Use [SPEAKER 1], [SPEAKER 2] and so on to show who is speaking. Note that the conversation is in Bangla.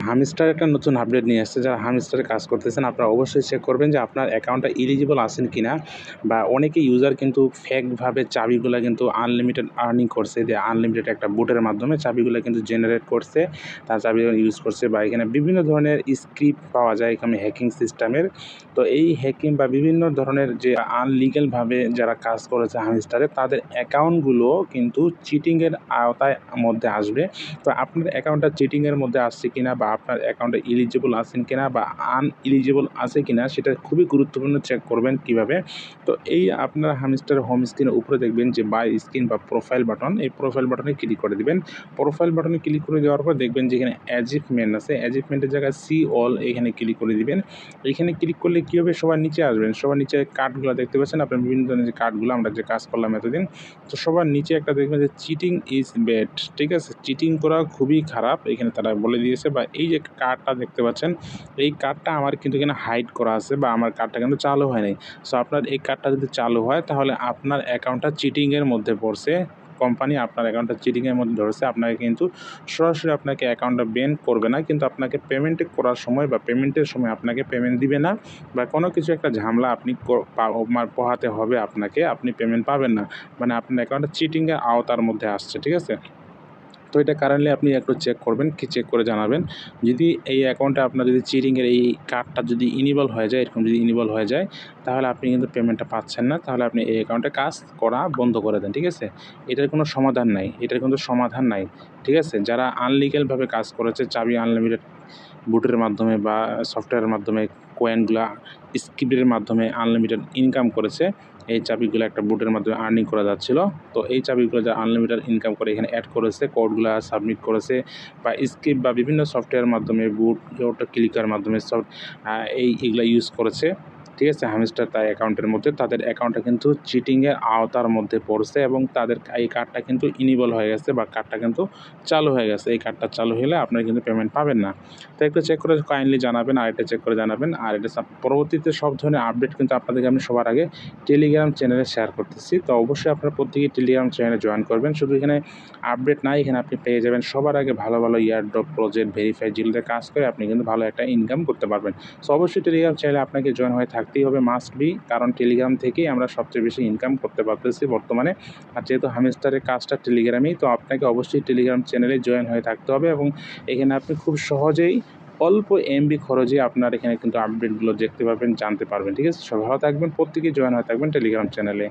[SPEAKER 1] হামিস্টার একটা নতুন আপডেট নিয়ে আসছে যারা হামিস্টারে কাজ করতেছেন, আপনারা অবশ্যই চেক করবেন যে আপনার অ্যাকাউন্টটা ইলিজিবল আছেন কি না বা অনেকে ইউজার কিন্তু ফেকভাবে চাবিগুলো কিন্তু আনলিমিটেড আর্নিং করছে, যে আনলিমিটেড একটা বুটের মাধ্যমে চাবিগুলো কিন্তু জেনারেট করছে, তার চাবি ইউজ করছে বা এখানে বিভিন্ন ধরনের স্ক্রিপ্ট পাওয়া যায় এখানে হ্যাকিং সিস্টেমের তো এই হ্যাকিং বা বিভিন্ন ধরনের যে আনলিগেলভাবে যারা কাজ করেছে হামিস্টারে তাদের অ্যাকাউন্টগুলো কিন্তু চিটিংয়ের আওতায় মধ্যে আসবে। তো আপনার অ্যাকাউন্টটা চিটিংয়ের মধ্যে আসছে কিনা বা আপনার অ্যাকাউন্টে ইলিজিবল আছেন কিনা বা আন ইলিজিবল আছে কিনা সেটা খুবই গুরুত্বপূর্ণ চেক করবেন কীভাবে। তো এই আপনার হামিস্টার হোম স্ক্রিনের উপরে দেখবেন যে বাই স্ক্রিন বা প্রোফাইল বাটন এই প্রোফাইল বাটনে ক্লিক করে দিবেন। প্রোফাইল বাটনে ক্লিক করে দেওয়ার পর দেখবেন যে এখানে অ্যাচিভমেন্ট আছে অ্যাচিভমেন্টের জায়গায় সি অল এখানে ক্লিক করে দিবেন। এখানে ক্লিক করলে কী হবে? সবার নিচে আসবেন। সবার নিচে কার্ডগুলো দেখতে পাচ্ছেন, আপনার বিভিন্ন ধরনের যে কার্ডগুলো আমরা যে কাজ করলাম এতদিন, তো সবার নিচে একটা দেখবেন যে চিটিং ইজ বেড ঠিক আছে? চিটিং করা খুবই খারাপ, এখানে তারা বলে দিয়েছে বা এই যে কার্ডটা দেখতে পাচ্ছেন, এই কার্ডটা আমার কিন্তু এখানে হাইড করা আছে বা আমার কার্ডটা কিন্তু চালু হয় নাই। সো আপনার এই কার্ডটা যদি চালু হয়, তাহলে আপনার অ্যাকাউন্টটা চিটিংয়ের মধ্যে পড়ছে। কোম্পানি আপনার অ্যাকাউন্টটা চিটিংয়ের মধ্যে ধরেছে, আপনাকে কিন্তু সরাসরি আপনাকে অ্যাকাউন্টটা বেন করবে না। কিন্তু আপনাকে পেমেন্ট করার সময় বা পেমেন্টের সময় আপনাকে পেমেন্ট দিবে না বা কোনো কিছু একটা ঝামেলা আপনি পোহাতে হবে আপনাকে, আপনি পেমেন্ট পাবেন না। মানে আপনার অ্যাকাউন্টটা চিটিংয়ের আওতার মধ্যে আসছে, ঠিক আছে? তো এটা কারেন্টলি আপনি একটু চেক করবেন, কি চেক করে জানাবেন। যদি এই অ্যাকাউন্টে আপনার যদি চিটিংয়ের এই কার্ডটা যদি ইনিবল হয়ে যায়, এরকম যদি ইনিবল হয়ে যায়, তাহলে আপনি কিন্তু পেমেন্টটা পাচ্ছেন না। তাহলে আপনি এই অ্যাকাউন্টে কাজ করা বন্ধ করে দেন, ঠিক আছে? এটার কোনো সমাধান নাই, এটার কিন্তু সমাধান নাই, ঠিক আছে? যারা আনলিগেলভাবে কাজ করেছে, চাবি আনলিমিটেড বুটের মাধ্যমে বা সফটওয়্যারের মাধ্যমে কয়েনগুলা স্ক্রিপ্টের মাধ্যমে আনলিমিটেড ইনকাম করেছে এই চাবিগুলো একটা বুটের মাধ্যমে আর্নিং করা যাচ্ছিল। তো এই চাবিগুলো যা আনলিমিটেড ইনকাম করে এখানে অ্যাড করেছে কোডগুলো সাবমিট করেছে বা স্কিপ বা বিভিন্ন সফটওয়্যার মাধ্যমে বুট ক্লিকার মাধ্যমে সব এই এগুলো ইউজ করেছে। ঠিক আছে হামিস্টার তার অ্যাকাউন্টের মধ্যে, তাদের অ্যাকাউন্টটা কিন্তু চিটিংয়ের আওতার মধ্যে পড়ছে এবং তাদের এই কার্ডটা কিন্তু ইনিবল হয়ে গেছে বা কার্ডটা কিন্তু চালু হয়ে গেছে। এই কার্ডটা চালু হলে আপনারা কিন্তু পেমেন্ট পাবেন না। তো একটু চেক করে কাইন্ডলি জানাবেন আর এটা চেক করে জানাবেন, আর এটা পরবর্তীতে সব ধরনের আপডেট কিন্তু আপনাদেরকে আমি সবার আগে টেলিগ্রাম চ্যানেলে শেয়ার করতেছি। তো অবশ্যই আপনারা প্রত্যেকেই টেলিগ্রাম চ্যানেলে জয়েন করবেন। শুধু এখানে আপডেট নাই, এখানে আপনি পেয়ে যাবেন সবার আগে ভালো ভালো ইয়ারড্রপ প্রজেক্ট ভেরিফাই যেগুলোতে কাজ করে আপনি কিন্তু ভালো একটা ইনকাম করতে পারবেন। সো অবশ্যই টেলিগ্রাম চ্যানেলে আপনাকে জয়েন হয়ে থাকতেই হবে মাস্ট বি কারণ টেলিগ্রাম থেকেই আমরা সবচেয়ে বেশি ইনকাম করতে পারতেছি বর্তমানে। আর যেহেতু হামিস্টারের কাজটা টেলিগ্রামেই তো আপনাকে অবশ্যই টেলিগ্রাম চ্যানেলে জয়েন হয়ে থাকতে হবে এবং এখানে আপনি খুব সহজেই অল্প এমবি খরচে আপনার এখানে কিন্তু আপডেটগুলো দেখতে পাবেন জানতে পারবেন, ঠিক আছে? সব ভালো থাকবেন, প্রত্যেকেই জয়েন হয়ে থাকবেন টেলিগ্রাম চ্যানেলে